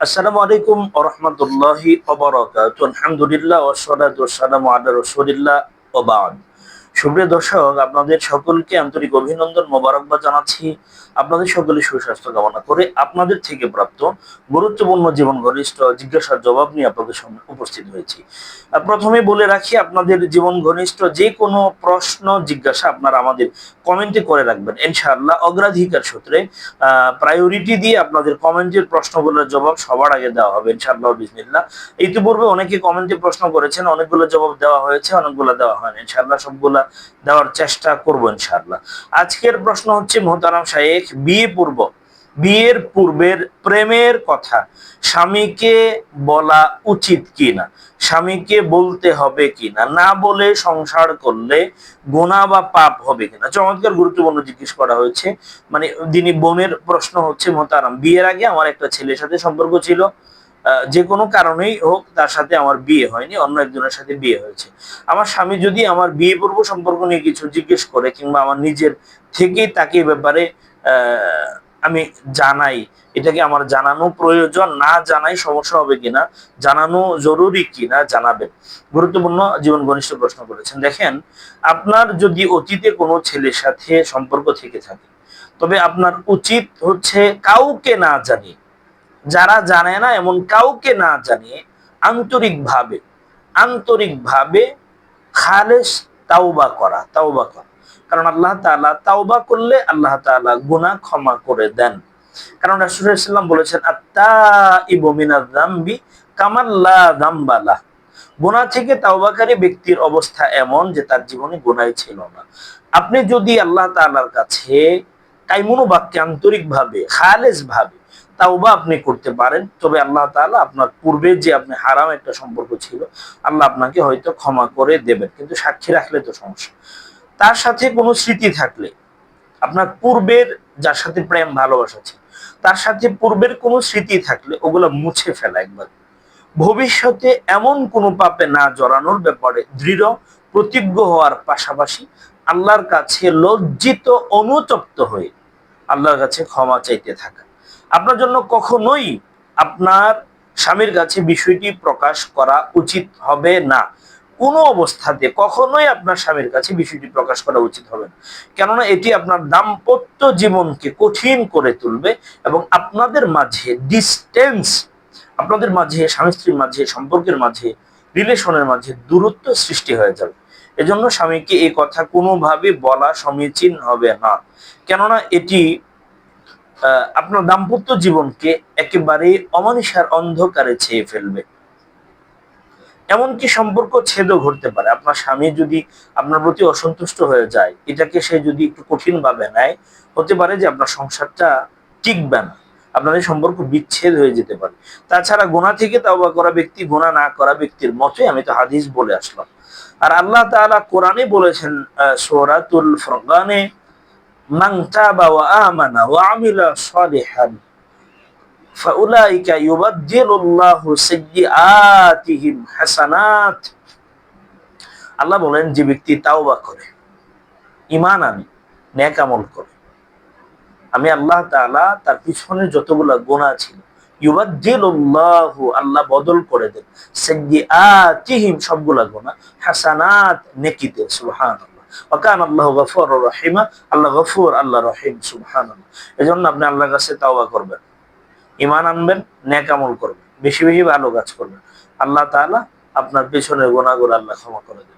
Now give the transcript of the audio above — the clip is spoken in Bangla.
আসসালামু আলাইকুম ওরহমতুল্লাহি ওবরাকাতু আলহামদুলিল্লাহ ওয়াসসালাতু ওয়াসসালামু আলা রাসূলিল্লাহ ওয়া বা'দ সুপ্রিয় দর্শক, আপনাদের সকলকে আন্তরিক অভিনন্দন, মোবারকবাদ জানাচ্ছি। আপনাদের সকলে সুস্বাস্থ্য কামনা করে আপনাদের থেকে প্রাপ্ত গুরুত্বপূর্ণ জীবন ঘনিষ্ঠ জিজ্ঞাসার জবাব নিয়ে আপনাদের সামনে উপস্থিত হয়েছি। প্রথমে বলে রাখি, আপনাদের জীবন ঘনিষ্ঠ যে কোনো প্রশ্ন, জিজ্ঞাসা আপনারা আমাদের কমেন্টে করে রাখবেন। ইনশাআল্লাহ, অগ্রাধিকার সূত্রে প্রায়োরিটি দিয়ে আপনাদের কমেন্টের প্রশ্নগুলোর জবাব সবার আগে দেওয়া হবে। ইনশাআল্লাহ, বিসমিল্লাহ। ইতিপূর্বে অনেকে কমেন্টে প্রশ্ন করেছেন, অনেকগুলো জবাব দেওয়া হয়েছে, অনেকগুলো দেওয়া হয়নি। ইনশাআল্লাহ, সবগুলা দেওয়ার চেষ্টা করব ইনশাআল্লাহ। আজকের প্রশ্ন হচ্ছে, মোহতারাম শাহেখ বিয়ে পূর্ব। বিয়ের পূর্বের প্রেমের কথা, স্বামীকে বলা উচিত কিনা, স্বামীকে বলতে হবে কিনা, না বলে সংসার করলে গোনা বা পাপ হবে কিনা। চমৎকার গুরুত্বপূর্ণ জিজ্ঞেস করা হয়েছে। মানে দিনী বোনের প্রশ্ন হচ্ছে, মোহতারাম, বিয়ের আগে আমার একটা ছেলের সাথে সম্পর্ক ছিল। যে কোনো কারণেই হোক তার সাথে আমার বিয়ে হয়নি, অন্য একজনের সাথে বিয়ে হয়েছে। আমার স্বামী যদি আমার বিয়ে পূর্ব সম্পর্ক নিয়ে কিছু জিজ্ঞেস করে কিংবা আমার নিজের থেকেই তাকে ব্যাপারে আমি জানাই, এটাকে আমার জানানো প্রয়োজন, না জানাই সমস্যা হবে কিনা, জানানো জরুরি কিনা জানাবেন গুরুত্বপূর্ণ জীবন ঘনিষ্ঠ প্রশ্ন করেছেন, দেখেন, আপনার যদি অতীতে কোনো ছেলের সাথে সম্পর্ক থেকে থাকে, তবে আপনার উচিত হচ্ছে কাউকে না জানিয়ে যারা জানে না এমন কাউকে না জানিয়ে আন্তরিকভাবে আন্তরিকভাবে খালেস তাওবা করা তাওবা করা। কারণ আল্লাহ তাআলা তাওবা করলে আল্লাহ তাআলা গুনাহ ক্ষমা করে দেন। কারণ রাসূলুল্লাহ বলেছেন আত্তা ইবু মিনাজ কামাল্লা যামবালা গুনাহ থেকে তাওবাকারী ব্যক্তির অবস্থা এমন যে তার জীবনে গুনাহই ছিল না। আপনি যদি আল্লাহ তাআলার কাছে কাইমুনু বাক্যে আন্তরিকভাবে খালেস ভাবে তাওবা আপনি করতে পারেন। তবে আল্লাহ তাআলা আপনার পূর্বে যে আপনি হারাম একটা সম্পর্ক ছিল, আল্লাহ আপনাকে হয়তো ক্ষমা করে দেবেন। কিন্তু সাক্ষী রাখলে তো সমস্যা। তার সাথে কোনো স্মৃতি থাকলে, আপনার পূর্বের যার সাথে প্রেম, ভালোবাসা ছিল, তার সাথে পূর্বের কোনো স্মৃতি থাকলে ওগুলো মুছে ফেলা একবার। ভবিষ্যতে এমন কোনো পাপে না জড়ানোর ব্যাপারে দৃঢ়, প্রতিজ্ঞ হওয়ার পাশাপাশি আল্লাহর কাছে লজ্জিত, অনুতপ্ত হয়ে আল্লাহর কাছে ক্ষমা চাইতে থাকা। আপনার জন্য কখনোই আপনার স্বামীর কাছে বিষয়টি প্রকাশ করা উচিত হবে না। কোনো অবস্থাতে কখনোই আপনার স্বামীর কাছে বিষয়টি প্রকাশ করা উচিত হবে না। কেননা এটি আপনার দাম্পত্য জীবনকে কঠিন করে তুলবে এবং আপনাদের মাঝে ডিস্টেন্স আপনাদের মাঝে, স্বামী স্ত্রীর মাঝে, সম্পর্কের মাঝে রিলেশনের মাঝে দূরত্ব সৃষ্টি হয়ে যাবে। এজন্য স্বামীকে এই কথা কোনোভাবে বলা সমীচীন হবে না। কেননা এটি আপনার দাম্পত্য জীবনকে একেবারে অমানিসার অন্ধকারে ছেয়ে ফেলবে। এমনকি সম্পর্ক ছেদও ঘটতে পারে। আপনার স্বামী যদি আপনার প্রতি অসন্তুষ্ট হয়ে যায়, এটাকে সে যদি একটু কঠিন ভাবে নেয়, হতে পারে যে আপনার সংসারটা টিকবে না। আপনাদের সম্পর্ক বিচ্ছেদ হয়ে যেতে পারে। তাছাড়া গোনা থেকে তাওবা করা ব্যক্তি গোনা না করা ব্যক্তির মতোই আমি তো হাদিস বলে আসলাম। আর আল্লাহ তাআলা কোরআনে বলেছেন সূরাতুল ফুরকানে মান তাবা ওয়া আমানা ওয়া আমিলা সালিহান فأولئك يبدل الله سيئاتهم حسنات আল্লাহ বলেন যে ব্যক্তি তাওবা করে ইমান আনে নেক আমল করে আমি আল্লাহ তাআলা তার পিছনে যতগুলো গোনা ছিল ইউবাদ্দিলুল্লাহু আল্লাহ বদল করে দেন সাইয়্যাতিহিম সবগুলা গোনা হাসানাত নেকিতে সুবহানাল্লাহ ওয়াকান আল্লাহ গফর রহিমা, আল্লাহ গফুর, আল্লাহ রহিম সুবহান এই জন্য আপনি আল্লাহর কাছে তাওবা করবেন। ইমান আনবেন ন্যাক করবেন। বেশি বেশি ভালো কাজ করবেন। আল্লাহ তাআলা আপনার পেছনের গোনাগুলো আল্লাহ ক্ষমা করে দেবেন।